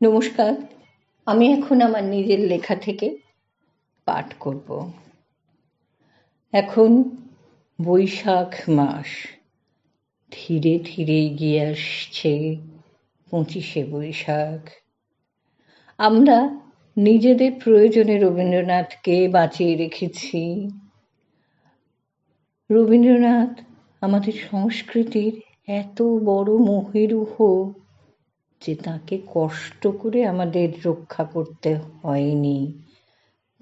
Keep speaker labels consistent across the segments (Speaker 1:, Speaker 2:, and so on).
Speaker 1: নমস্কার, আমি এখন আমার নিজের লেখা থেকে পাঠ করব। এখন বৈশাখ মাস, ধীরে ধীরে এগিয়ে আসছে পঁচিশে বৈশাখ। আমরা নিজেদের প্রয়োজনে রবীন্দ্রনাথকে বাঁচিয়ে রেখেছি। রবীন্দ্রনাথ আমাদের সংস্কৃতির এত বড় মহিরুহ। যে তাকে কষ্ট করে আমাদের রক্ষা করতে হয়নি,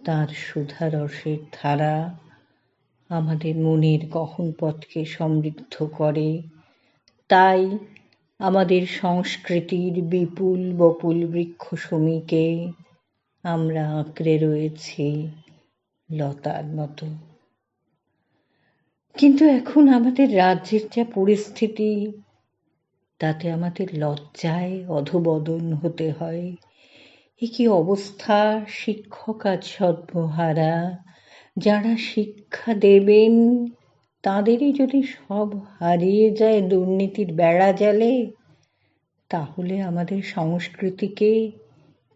Speaker 1: তার সুধারসের ধারা আমাদের মনের গহনপথকে সমৃদ্ধ করে। তাই আমাদের সংস্কৃতির বিপুল বপুল বৃক্ষ সমীকে আমরা আঁকড়ে রয়েছি লতার মতো। কিন্তু এখন আমাদের রাজ্যের যা পরিস্থিতি তাতে আমাদের লজ্জায় অধবদন হতে হয়। এ কি অবস্থা, শিক্ষক আজ সদ্মহারা যারা শিক্ষা দেবেন, তাঁদেরই যদি সব হারিয়ে যায় দুর্নীতির বেড়া জালে, তাহলে আমাদের সংস্কৃতিকে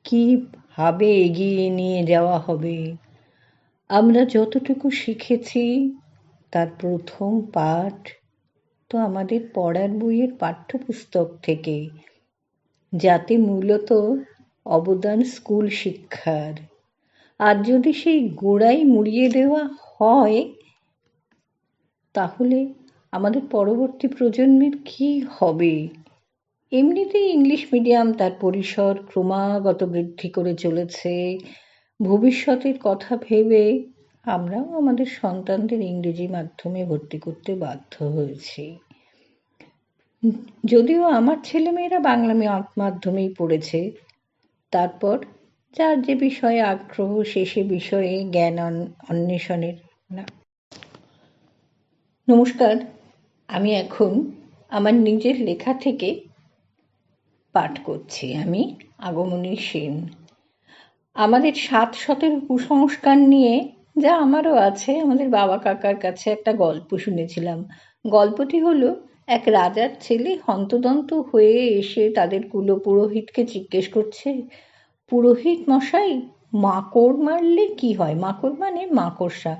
Speaker 1: কীভাবে এগিয়ে নিয়ে যাওয়া হবে? আমরা যতটুকু শিখেছি, তার প্রথম পাঠ তো আমাদের পড়ার বইয়ের পাঠ্যপুস্তক থেকে, যাতে মূলত অবদান স্কুল শিক্ষার। আর যদি সেই গোড়াই মুড়িয়ে দেওয়া হয়, তাহলে আমাদের পরবর্তী প্রজন্মের কি হবে? এমনিতেই ইংলিশ মিডিয়াম তার পরিসর ক্রমাগত বৃদ্ধি করে চলেছে। ভবিষ্যতের কথা ভেবে আমরাও আমাদের সন্তানদের ইংরেজি মাধ্যমে ভর্তি করতে বাধ্য হয়েছি। যদিও আমার ছেলেমেয়েরা বাংলা মাধ্যমেই পড়েছে, তারপর যার যে বিষয়ে আগ্রহ, সে সে বিষয়ে জ্ঞান অন্বেষণের না। নমস্কার, আমি এখন আমার নিজের লেখা থেকে পাঠ করছি আমি আগমনী সেন। আমাদের সাত শতের কুসংস্কার নিয়ে যা আমারও আছে। আমাদের বাবা কাকার কাছে একটা গল্প শুনেছিলাম। গল্পটি হলো, এক রাজার ছেলে হন্তদন্ত হয়ে এসে তাদের কুলপুরোহিতকে জিজ্ঞেস করছে, পুরোহিত মশাই, মাকড় মারলে কি হয়? মাকড় মানে মাকড়সা।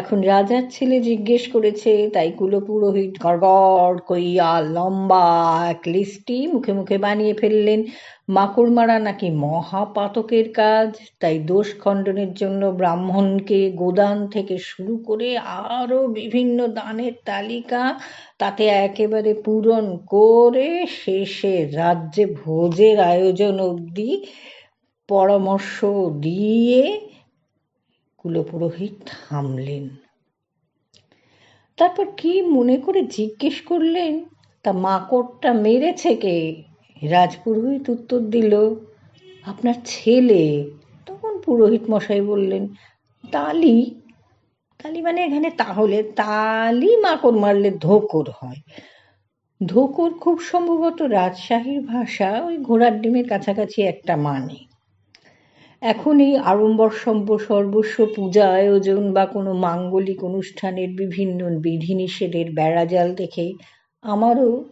Speaker 1: এখন রাজার ছেলে জিজ্ঞেস করেছে, তাই কুলো কুলপুরোহিত গড়গড় কইয়া লম্বা এক লিস্টি মুখে মুখে বানিয়ে ফেললেন। মাকড় মারা নাকি মহাপাতকের কাজ। তাই দোষ খণ্ডনের জন্য ব্রাহ্মণকে গোদান থেকে শুরু করে আরও বিভিন্ন দানের তালিকা, তাতে একেবারে পূরণ করে শেষে রাজ্যে ভোজের আয়োজন অবধি পরামর্শ দিয়ে কুলপুরোহিত থামলেন। তারপর কি মনে করে জিজ্ঞেস করলেন, তা মাকড়টা মেরেছে কে? রাজপুরোহিত উত্তর দিল, আপনার ছেলে। তখন পুরোহিত মশাই বললেন, তালি? তালি মানে এখানে তাহলে তালি মাকড় মারলে ধোকর হয়। ধোকর খুব সম্ভবত রাজশাহীর ভাষা ওই ঘোড়ার ডিমের কাছাকাছি একটা মানে। এখন এই আড়ম্বর সর্বস্ব পূজা আয়োজন বা কোনো মাঙ্গলিক অনুষ্ঠানের বিভিন্ন বিধিনিষেধের বেড়াজাল দেখে আমারও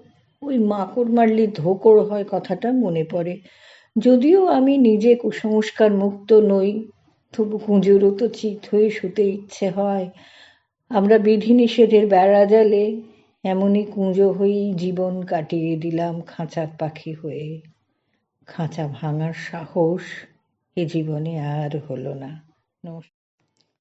Speaker 1: ওই মাকড় মারলে ধোকর হয় কথাটা মনে পড়ে। যদিও আমি নিজে কুসংস্কার মুক্ত নই, তবু কুঁজোরও তো চিত হয়ে শুতে ইচ্ছে হয়। আমরা বিধিনিষেধের বেড়াজালে এমনই কুঁজো হয়েই জীবন কাটিয়ে দিলাম খাঁচার পাখি হয়ে। খাঁচা ভাঙার সাহস এ জীবনে আর হলো না। নমস্কার।